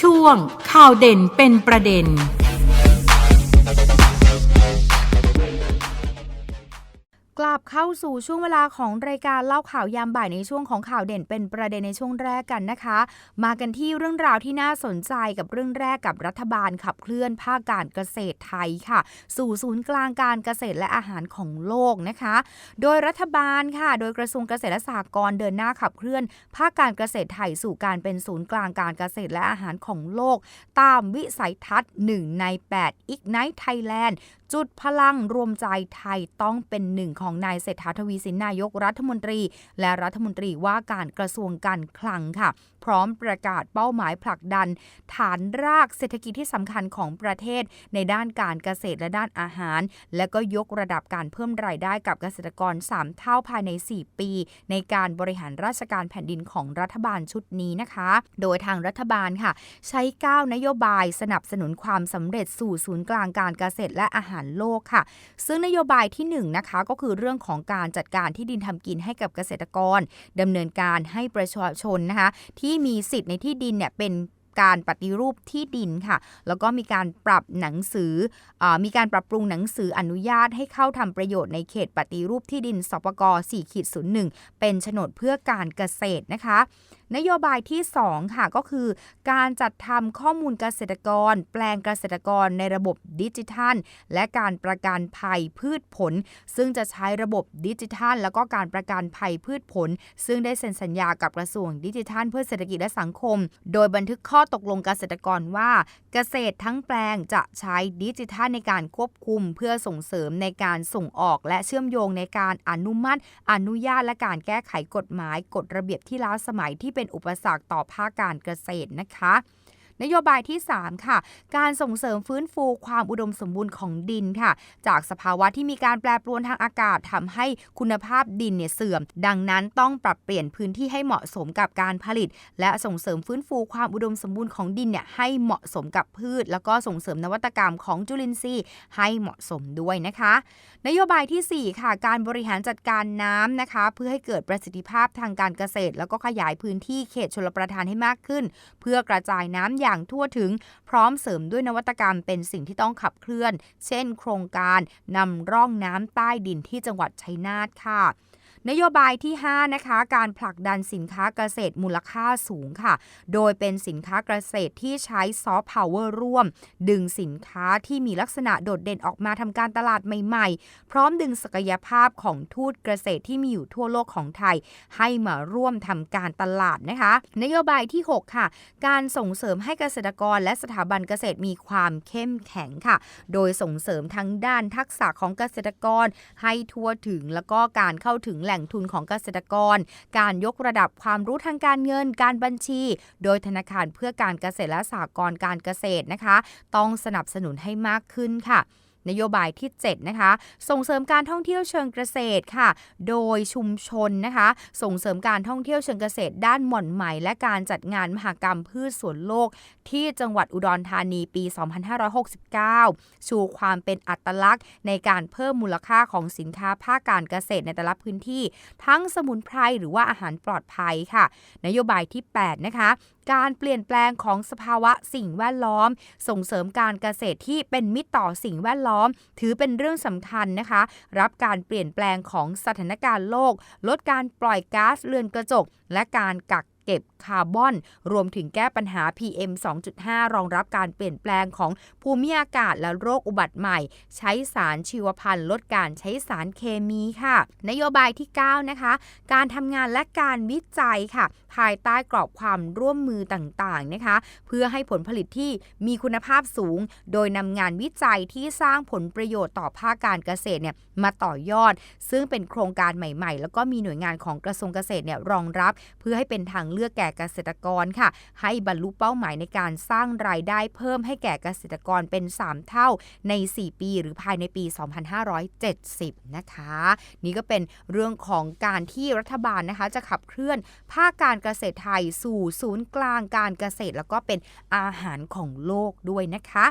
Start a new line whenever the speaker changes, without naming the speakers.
ช่วงข่าวเด่นเป็นประเด็น
กลับเข้าสู่ช่วงเวลาของรายการเล่าข่าวยามบ่ายในช่วงของข่าวเด่นเป็นประเด็นในช่วงแรกกันนะคะ มากันที่เรื่องราวที่น่าสนใจกับเรื่องแรกกับรัฐบาลขับเคลื่อนภาคการเกษตรไทยค่ะ สู่ศูนย์กลางการเกษตรและอาหารของโลกนะคะ โดยรัฐบาลค่ะ โดยกระทรวงเกษตรและสหกรณ์เดินหน้าขับเคลื่อน ภาคการเกษตรไทยสู่การเป็นศูนย์กลางการเกษตรและอาหารของโลก ตามวิสัยทัศน์ 1 ใน 8 Ignite Thailand จุดพลังรวมใจไทยต้องเป็นหนึ่งของนายเศรษฐาทวีสินนายกรัฐมนตรี และรัฐมนตรีว่าการกระทรวงการคลังค่ะ พร้อมประกาศเป้าหมายผลักดัน ฐานรากเศรษฐกิจที่สำคัญของประเทศ ในด้านการเกษตรและด้านอาหาร และก็ยกระดับการเพิ่มรายได้กับเกษตรกร 3 เท่าภายใน 4 ปี ในการบริหารราชการแผ่นดินของรัฐบาลชุดนี้นะคะ โดยทางรัฐบาลค่ะ ใช้ 9 นโยบายสนับสนุนความสำเร็จสู่ศูนย์กลางการเกษตรและอาหารโลกค่ะ ซึ่งนโยบายที่1นนะคะก็คือเรื่องของการจัดการที่ดินทำกินให้กับเกษตรกรดำเนินการให้ประชาชนนะคะที่มีสิทธิ์ในที่ดินเนี่ยเป็นการปฏิรูปที่ดินค่ะ แล้วก็มีการปรับหนังสืออมีการปรับปรุงหนังสืออนุญาตให้เข้าทำประโยชน์ในเขตปฏิรูปที่ดินสปก4ขีด01 เป็นโฉนดเพื่อการเกษตรนะคะ นโยบายที่ 2 ค่ะ ก็คือ การจัดทำข้อมูลเกษตรกร แปลงเกษตรกรในระบบดิจิทัล และการประกันภัยพืชผล ซึ่งจะใช้ระบบดิจิทัล แล้วก็การประกันภัยพืชผล ซึ่งได้เซ็นสัญญากับกระทรวงดิจิทัล เพื่อเศรษฐกิจและสังคม โดยบันทึกข้อตกลงเกษตรกรว่า เกษตรทั้งแปลงจะใช้ดิจิทัลในการควบคุม เพื่อส่งเสริมในการส่งออก และเชื่อมโยงในการอนุมัติ อนุญาตและการแก้ไขกฎหมายกฎระเบียบที่ล้าสมัยที่เป็นเป็นอุปสรรคต่อภาคการเกษตรนะคะ นโยบายที่ 3 ค่ะ การส่งเสริมฟื้นฟูความอุดมสมบูรณ์ของดินค่ะ จากสภาวะที่มีการแปรปรวนทางอากาศทำให้คุณภาพดินเนี่ยเสื่อม ดังนั้นต้องปรับเปลี่ยนพื้นที่ให้เหมาะสมกับการผลิต และส่งเสริมฟื้นฟูความอุดมสมบูรณ์ของดินเนี่ยให้เหมาะสมกับพืช แล้วก็ส่งเสริมนวัตกรรมของจุลินทรีย์ให้เหมาะสมด้วยนะคะ นโยบายที่ 4 ค่ะ การบริหารจัดการน้ำนะคะ เพื่อให้เกิดประสิทธิภาพทางการเกษตร แล้วก็ขยายพื้นที่เขตชลประทานให้มากขึ้น เพื่อกระจายน้ำอย่างทั่วถึง พร้อมเสริมด้วยนวัตกรรมเป็นสิ่งที่ต้องขับเคลื่อน เช่น โครงการนำร่องน้ำใต้ดินที่จังหวัดชัยนาทค่ะ นโยบายที่ 5 นะคะ การผลักดันสินค้าเกษตรมูลค่าสูงค่ะ โดยเป็นสินค้าเกษตรที่ใช้ซอฟต์พาวเวอร์ร่วม ดึงสินค้าที่มีลักษณะโดดเด่นออกมาทำการตลาดใหม่ๆ พร้อมดึงศักยภาพของทูตเกษตรที่มีอยู่ทั่วโลกของไทย ให้มาร่วมทำการตลาดนะคะ นโยบายที่ 6 ค่ะ การส่งเสริมให้เกษตรกรและสถาบันเกษตรมีความเข้มแข็งค่ะ โดยส่งเสริมทั้งด้านทักษะของเกษตรกร ให้ทั่วถึงแล้วก็การเข้าถึงแหล่ล่งทุนของเกษตรกร การยกระดับความรู้ทางการเงิน การบัญชี โดยธนาคารเพื่อการเกษตรและสหกรณ์การเกษตรนะคะ ต้องสนับสนุนให้มากขึ้นค่ะ นโยบายที่ 7 นะคะ ส่งเสริมการท่องเที่ยวเชิงเกษตรค่ะ โดยชุมชนนะคะ ส่งเสริมการท่องเที่ยวเชิงเกษตร ด้านหม่อนไหม และการจัดงานมหกรรมพืชสวนโลก ที่จังหวัดอุดรธานีปี 2569 ชูความเป็นอัตลักษณ์ ในการเพิ่มมูลค่าของสินค้าภาคการเกษตรในแต่ละพื้นที่ ทั้งสมุนไพรหรือว่าอาหารปลอดภัยค่ะ นโยบายที่ 8 นะคะการเปลี่ยนแปลงของสภาวะสิ่งแวดล้อม ส่งเสริมการเกษตรที่เป็นมิตรต่อสิ่งแวดล้อมล้อม ถือเป็นเรื่องสำคัญนะคะ รับการเปลี่ยนแปลงของสถานการณ์โลก ลดการปล่อยก๊าซเรือนกระจก และการกัก เก็บคาร์บอน รวมถึงแก้ปัญหา PM 2.5 รองรับการเปลี่ยนแปลงของภูมิอากาศและโรคอุบัติใหม่ ใช้สารชีวพันธุ์ลดการใช้สารเคมีค่ะ นโยบายที่ 9 นะคะ การทำงานและการวิจัยค่ะ ภายใต้กรอบความร่วมมือต่างๆนะคะ เพื่อให้ผลผลิตที่มีคุณภาพสูง โดยนำงานวิจัยที่สร้างผลประโยชน์ต่อภาคการเกษตรเนี่ยมาต่อยอด ซึ่งเป็นโครงการใหม่ ๆ แล้วก็มีหน่วยงานของกระทรวงเกษตรเนี่ยรองรับ เพื่อให้เป็นทางเลือกแก่เกษตรกรค่ะ ให้บรรลุเป้าหมายในการสร้างรายได้เพิ่มให้แก่เกษตรกรเป็น 3 เท่าใน 4 ปี หรือภายในปี 2570 นะคะ นี่ก็เป็นเรื่องของการที่รัฐบาลนะคะ จะขับเคลื่อนภาคการเกษตรไทยสู่ศูนย์กลางการเกษตร แล้วก็เป็นอาหารของโลกด้วยนะคะ